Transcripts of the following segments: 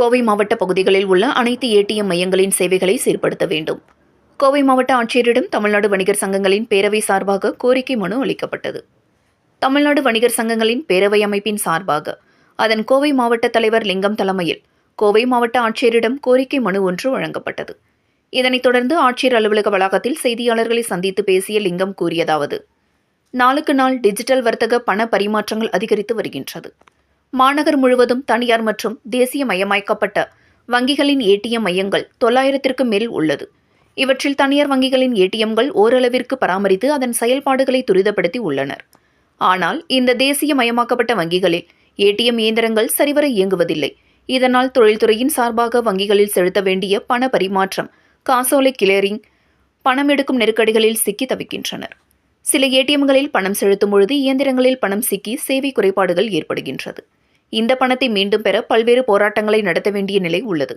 கோவை மாவட்ட பகுதிகளில் உள்ள அனைத்து ஏடிஎம் மையங்களின் சேவைகளை சீர்படுத்த வேண்டும். கோவை மாவட்ட ஆட்சியரிடம் தமிழ்நாடு வணிகர் சங்கங்களின் பேரவை சார்பாக கோரிக்கை மனு அளிக்கப்பட்டது. தமிழ்நாடு வணிகர் சங்கங்களின் பேரவை அமைப்பின் சார்பாக அதன் கோவை மாவட்ட தலைவர் லிங்கம் தலைமையில் கோவை மாவட்ட ஆட்சியரிடம் கோரிக்கை மனு ஒன்று வழங்கப்பட்டது. இதனைத் தொடர்ந்து ஆட்சியர் அலுவலக வளாகத்தில் செய்தியாளர்களை சந்தித்து பேசிய லிங்கம் கூறியதாவது நாளுக்கு நாள் டிஜிட்டல் வர்த்தக பண பரிமாற்றங்கள் அதிகரித்து வருகின்றது. மாநகர் முழுவதும் தனியார் மற்றும் தேசியமயமாக்கப்பட்ட வங்கிகளின் ஏடிஎம் மையங்கள் தொள்ளாயிரத்திற்கு மேல் உள்ளது. இவற்றில் தனியார் வங்கிகளின் ஏடிஎம்கள் ஓரளவிற்கு பராமரித்து அதன் செயல்பாடுகளை துரிதப்படுத்தி உள்ளனர். ஆனால் இந்த தேசியமயமாக்கப்பட்ட வங்கிகளில் ஏடிஎம் இயந்திரங்கள் சரிவர இயங்குவதில்லை. இதனால் தொழில்துறையின் சார்பாக வங்கிகளில் செலுத்த வேண்டிய பண பரிமாற்றம் காசோலை கிளியரிங் பணம் எடுக்கும் நெருக்கடிகளில் சிக்கி தவிக்கின்றனர். சில ஏடிஎம்களில் பணம் செலுத்தும் பொழுது இயந்திரங்களில் பணம் சிக்கி சேவை குறைபாடுகள் ஏற்படுகின்றது. இந்த பணத்தை மீண்டும் பெற பல்வேறு போராட்டங்களை நடத்த வேண்டிய நிலை உள்ளது.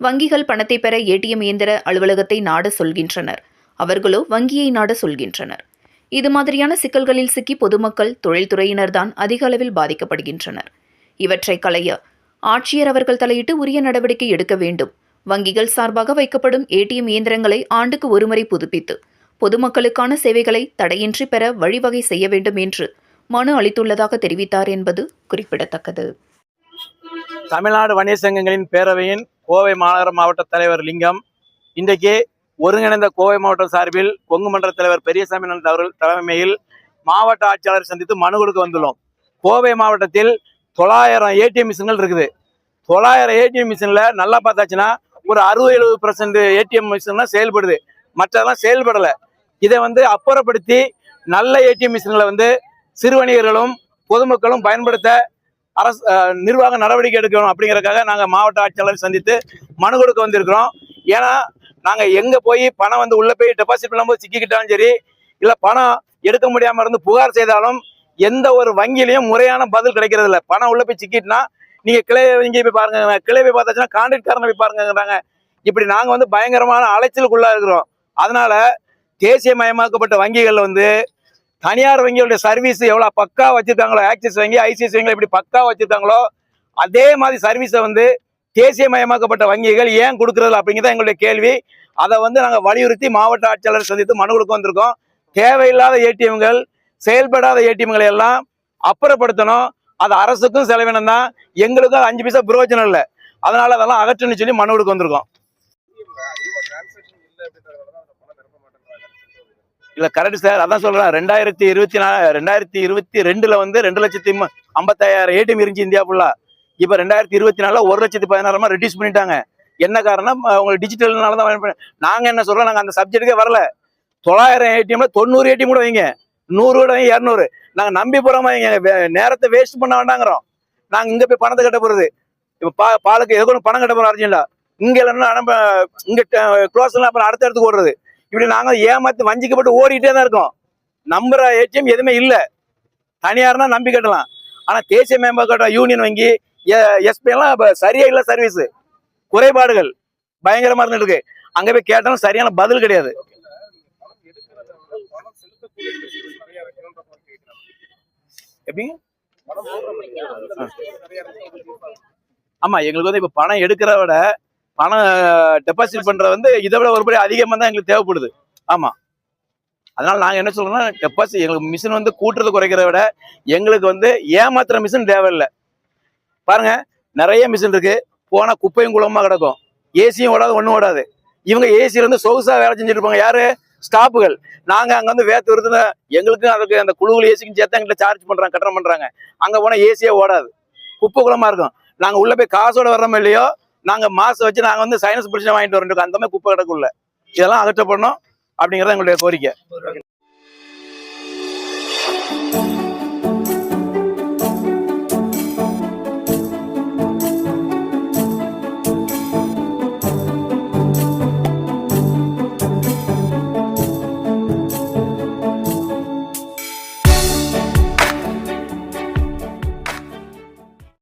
வங்கிகள் பணத்தை பெற ஏடிஎம் இயந்திர அலுவலகத்தை நாட சொல்கின்றனர். அவர்களோ வங்கியை நாட சொல்கின்றனர். இது மாதிரியான சிக்கல்களில் சிக்கி பொதுமக்கள் தொழில்துறையினர்தான் அதிக அளவில் பாதிக்கப்படுகின்றனர். இவற்றை களைய ஆட்சியர் அவர்கள் தலையிட்டு உரிய நடவடிக்கை எடுக்க வேண்டும். வங்கிகள் சார்பாக வைக்கப்படும் ஏடிஎம் இயந்திரங்களை ஆண்டுக்கு ஒருமுறை புதுப்பித்து பொதுமக்களுக்கான சேவைகளை தடையின்றி பெற வழிவகை செய்ய வேண்டும் என்று மனு அளித்துள்ளதாக தெரிவித்தார் என்பது குறிப்பிடத்தக்கது. தமிழ்நாடு வணிக சங்கங்களின் பேரவையின் கோவை மாநகர மாவட்ட தலைவர் லிங்கம் இன்றைக்கு ஒருங்கிணைந்த கோவை மாவட்டம் சார்பில் கொங்கு மன்ற தலைவர் பெரியசாமி அவர்கள் தலைமையில் மாவட்ட ஆட்சியாளர் சந்தித்து மனு கொடுக்க வந்துள்ளோம். கோவை மாவட்டத்தில் தொள்ளாயிரம் ஏடிஎம் மிஷின்கள் இருக்குது. தொள்ளாயிரம் ஏடிஎம் மிஷினில் நல்லா பார்த்தாச்சுன்னா ஒரு அறுபது எழுபது பர்சன்ட் ஏடிஎம் மிஷின் தான் செயல்படுது. மற்றதெல்லாம் செயல்படலை. இதை வந்து அப்புறப்படுத்தி நல்ல ஏடிஎம் மிஷின்களை வந்து சிறு வணிகர்களும் பொதுமக்களும் பயன்படுத்த அரசு நிர்வாக நடவடிக்கை எடுக்கணும் அப்படிங்கிறக்காக நாங்கள் மாவட்ட ஆட்சியாளர் சந்தித்து மனு கொடுக்க வந்திருக்கிறோம். ஏன்னா நாங்கள் எங்கே போய் பணம் வந்து உள்ளே போய் டெபாசிட் பண்ணும்போது சிக்கிக்கிட்டாலும் சரி இல்லை பணம் எடுக்க முடியாமல் இருந்து புகார் செய்தாலும் எந்த ஒரு வங்கியிலையும் முறையான பதில் கிடைக்கிறது இல்லை பணம் உள்ளே போய் சிக்கிட்டுனா நீங்கள் கிளை வங்கி போய் பாருங்க கிளை போய் பார்த்தாச்சுன்னா கான்ட்ராக்ட்காரனை போய் பாருங்கிறாங்க இப்படி நாங்கள் வந்து பயங்கரமான அலைச்சலுக்குள்ளாக இருக்கிறோம். அதனால தேசியமயமாக்கப்பட்ட வங்கிகள் வந்து தனியார் வங்கிகளுடைய சர்வீஸ் எவ்வளோ பக்கா வச்சிருக்காங்களோ ஆக்சிஸ் வங்கி ஐசிஎஸ் வங்கிகள் எப்படி பக்கா வச்சுருக்காங்களோ அதே மாதிரி சர்வீஸை வந்து தேசியமயமாக்கப்பட்ட வங்கிகள் ஏன் கொடுக்குறது அப்படிங்கிறத எங்களுடைய கேள்வி. அதை வந்து நாங்கள் வலியுறுத்தி மாவட்ட ஆட்சியாளர் சந்தித்து மனு கொடுக்க வந்திருக்கோம். தேவையில்லாத ஏடிஎம்கள் செயல்படாத ஏடிஎம்களை எல்லாம் அப்புறப்படுத்தணும். அது அரசுக்கும் செலவினம் தான். எங்களுக்கும் அது அஞ்சு பைசா பிரயோஜனம் இல்லை. அதனால அதெல்லாம் அகற்றணும்னு சொல்லி மனு கொடுக்க வந்திருக்கோம் இல்லை கரெக்ட் சார் அதான் சொல்கிறேன் ரெண்டாயிரத்தி இருபத்தி நாலு ரெண்டாயிரத்தி இருபத்தி ரெண்டில் வந்து ரெண்டு லட்சத்தி ஐம்பத்தாயிரம் ஏடிஎம் இருந்துச்சு இந்தியா ஃபுல்லாக இப்போ ரெண்டாயிரத்தி இருபத்தி நாலில் ஒரு லட்சத்தி பதினாயிரமா ரெடியூஸ் பண்ணிட்டாங்க. என்ன காரணம்? அவங்க உங்களுக்கு டிஜிட்டல்னால தான் நாங்கள் என்ன சொல்கிறோம் நாங்கள் அந்த சப்ஜெக்ட்டுக்கே வரல. தொள்ளாயிரம் ஏடிஎம்ல தொண்ணூறு ஏடிஎம் கூட வைங்க. நூறு கூட வைங்க இரநூறு. நாங்கள் நம்பி போகிறோமா வைங்க. வே- நேரத்தை வேஸ்ட் பண்ண வேண்டாங்கிறோம். நாங்கள் இங்கே போய் பணத்தை கட்ட போகிறது இப்போ பா பாலுக்கு எதுக்கு பணம் கட்ட போகிறோம் அர்ஜென்டா இங்கே இல்லைன்னா நம்ம இங்கே க்ளோஸ் அப்புறம் அடுத்த இடத்துக்கு ஓடுறது. இப்படி நாங்கள் ஏமாத்து வஞ்சிக்கப்பட்டு ஓடிட்டே தான் இருக்கோம். நம்புற ஏடிஎம் எதுவுமே இல்லை. தனியார்னா நம்பி கட்டலாம். ஆனால் தேசிய மேம்பாட்டு யூனியன் வங்கி எஸ்பி இப்போ சரியாக இல்லை இல்ல சர்வீஸ் குறைபாடுகள். பயங்கரமாக இருந்துட்டு இருக்கு. அங்கே போய் கேட்டாலும் சரியான பதில் கிடையாது. எப்படி? ஆமா எங்களுக்கு வந்து இப்ப பணம் எடுக்கிறத விட பணம் டெபாசிட் பண்றது வந்து இதை விட ஒருபடி அதிகமா தான் எங்களுக்கு தேவைப்படுது. ஆமா. அதனால நாங்க என்ன சொல்றோம்னா டெபாசிட் எங்களுக்கு மிஷின் வந்து கூட்டுறது குறைக்கிறத விட எங்களுக்கு வந்து ஏமாத்துற மிஷின் தேவையில்லை. பாருங்க நிறைய மிஷின் இருக்கு. போனா குப்பையும் குளமா கிடக்கும். ஏசியும் ஓடாது ஒன்றும் ஓடாது. இவங்க ஏசியில இருந்து சொகுசா வேலை செஞ்சுட்டு இருப்பாங்க. யாரு? ஸ்டாப்புகள் நாங்க அங்க வந்து வேத்து வருதுன்னு எங்களுக்கும் அதுக்கு அந்த குழுவில் ஏசிக்கும் சேர்த்து எங்கிட்ட சார்ஜ் பண்றாங்க கட்டணம் பண்றாங்க. அங்க போனா ஏசியே ஓடாது. குப்பை குளமா இருக்கும். நாங்க உள்ள போய் காசோட வர்றோமோ இல்லையோ நாங்க மாசம் வச்சு நாங்க வந்து சைனஸ் பிரச்சனை வாங்கிட்டு வரோம் அந்த மாதிரி குப்பை கிடக்குள்ள இதெல்லாம் அகற்றப்படணும் அப்படிங்கறது எங்களுடைய கோரிக்கை.